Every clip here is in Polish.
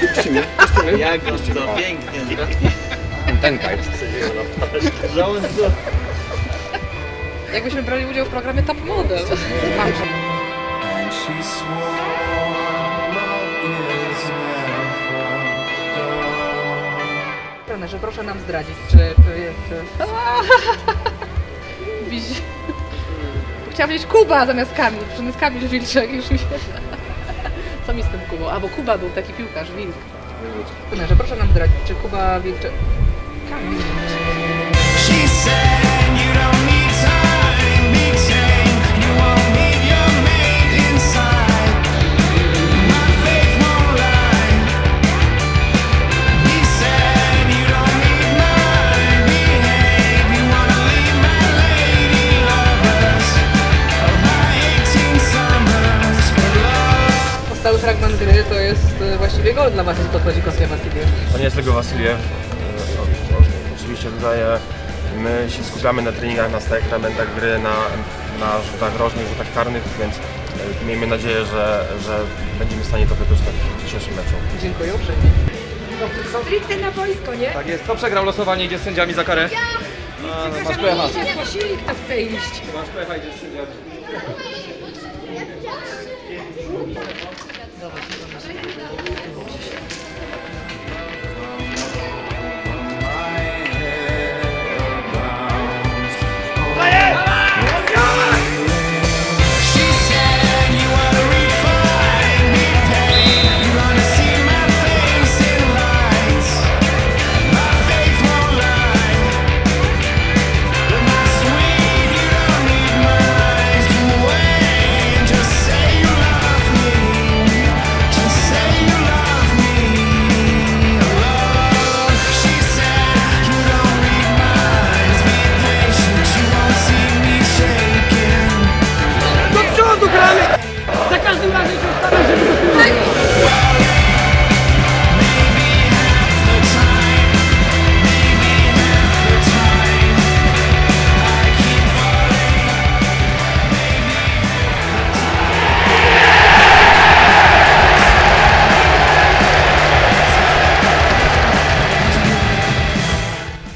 Puścimy, puścimy. Jak to pięknie zrobił. Tenka jest. To. Jakbyśmy brali udział w programie Top Model. Trenerze, proszę nam zdradzić, czy... czy... Wizi- Chciałam powiedzieć Kuba zamiast Kamil, przy jest Kamil Wilczek już mi się... Co mi z tym Kubą? A, bo Kuba był taki piłkarz, Wilk. Proszę nam zdradzić, czy Kuba Wilczek... Kamil. She said to jest e, właściwie gol dla Was, to chodzi Kostia Wasiliew. To nie jest tego Wasiliew. E, Oczywiście tutaj e, my się skupiamy na treningach, na stałych elementach gry, na, na rzutach rożnych, rzutach karnych, więc e, miejmy nadzieję, że, że będziemy w stanie to wykorzystać w dzisiejszym meczu. Dziękuję uprzejmie. Stricte na boisko, nie? Tak jest. Kto przegrał losowanie, idzie z sędziami za karę? A, no, masz pecha. Po silnik to chce iść. Masz pecha, idziesz z sędziami. She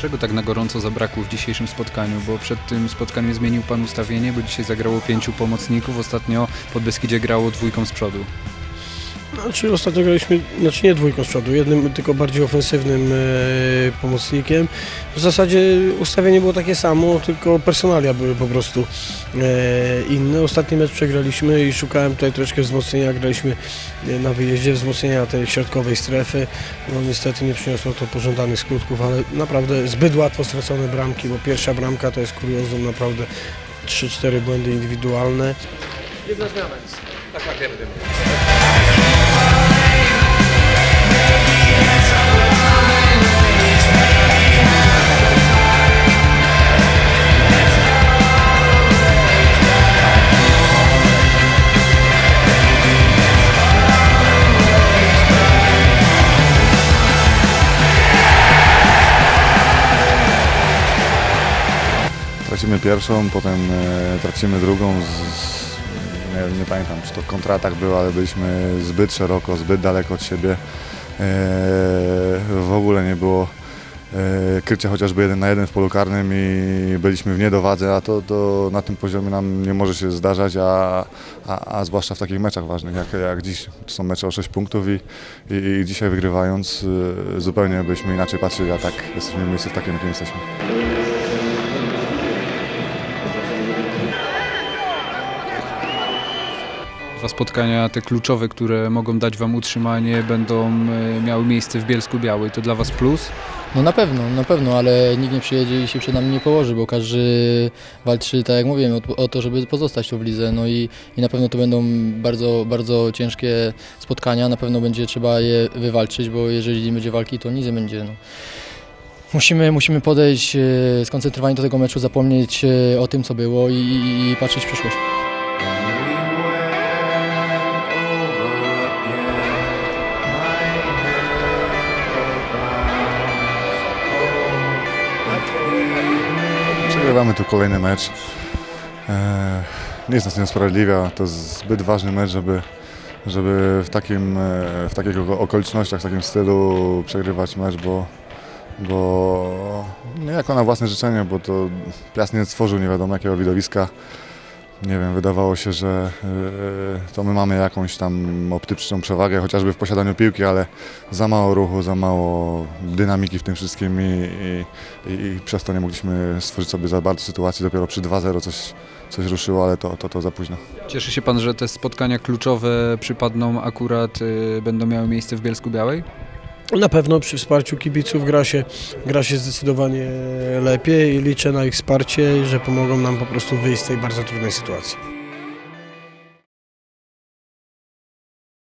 Czego tak na gorąco zabrakło w dzisiejszym spotkaniu? Bo przed tym spotkaniem zmienił Pan ustawienie, bo dzisiaj zagrało pięciu pomocników, ostatnio pod Beskidzie grało dwójką z przodu. Znaczy ostatnio graliśmy, znaczy nie dwójką z przodu, jednym tylko bardziej ofensywnym e, pomocnikiem. W zasadzie ustawienie było takie samo, tylko personalia były po prostu e, inne. Ostatni mecz przegraliśmy i szukałem tutaj troszkę wzmocnienia, graliśmy e, na wyjeździe, wzmocnienia tej środkowej strefy. No niestety nie przyniosło to pożądanych skutków, ale naprawdę zbyt łatwo stracone bramki, bo pierwsza bramka to jest kuriozum, naprawdę 3-4 błędy indywidualne. Jedna zmiana jest. Taka pierdy. Tracimy pierwszą, potem e, tracimy drugą. Z, nie, nie pamiętam, czy to kontratak był, ale byliśmy zbyt szeroko, zbyt daleko od siebie. E, w ogóle nie było e, krycia chociażby jeden na jeden w polu karnym i byliśmy w niedowadze, a to, to na tym poziomie nam nie może się zdarzać, a, a, a zwłaszcza w takich meczach ważnych jak, jak dziś. To są mecze o 6 punktów i, i, i dzisiaj wygrywając zupełnie byśmy inaczej patrzyli, a tak jesteśmy w miejscu w takim, jakim jesteśmy. Dwa spotkania, te kluczowe, które mogą dać Wam utrzymanie, będą e, miały miejsce w Bielsku Białej. To dla Was plus? No na pewno, na pewno, ale nikt nie przyjedzie i się przed nami nie położy, bo każdy walczy, tak jak mówiłem, o, o to, żeby pozostać w lidze. No i, i na pewno to będą bardzo, bardzo ciężkie spotkania, na pewno będzie trzeba je wywalczyć, bo jeżeli nie będzie walki, to nic nie będzie. No. Musimy, musimy podejść e, skoncentrowani do tego meczu, zapomnieć e, o tym, co było i, i, i patrzeć w przyszłość. Przegrywamy tu kolejny mecz. E, nie jest nas nie usprawiedliwia, to zbyt ważny mecz, żeby, żeby w, takim, e, w takich oko- okolicznościach, w takim stylu przegrywać mecz, bo, bo niejako na własne życzenie, bo to Piast nie stworzył nie wiadomo jakiego widowiska. Nie wiem, wydawało się, że e, to my mamy jakąś tam optyczną przewagę, chociażby w posiadaniu piłki, ale za mało ruchu, za mało dynamiki w tym wszystkim i, i, i przez to nie mogliśmy stworzyć sobie za bardzo sytuacji. Dopiero przy 2-0 coś, coś ruszyło, ale to, to, to za późno. Cieszy się pan, że te spotkania kluczowe przypadną akurat, y, będą miały miejsce w Bielsku Białej? Na pewno przy wsparciu kibiców gra się, gra się zdecydowanie lepiej i liczę na ich wsparcie, że pomogą nam po prostu wyjść z tej bardzo trudnej sytuacji.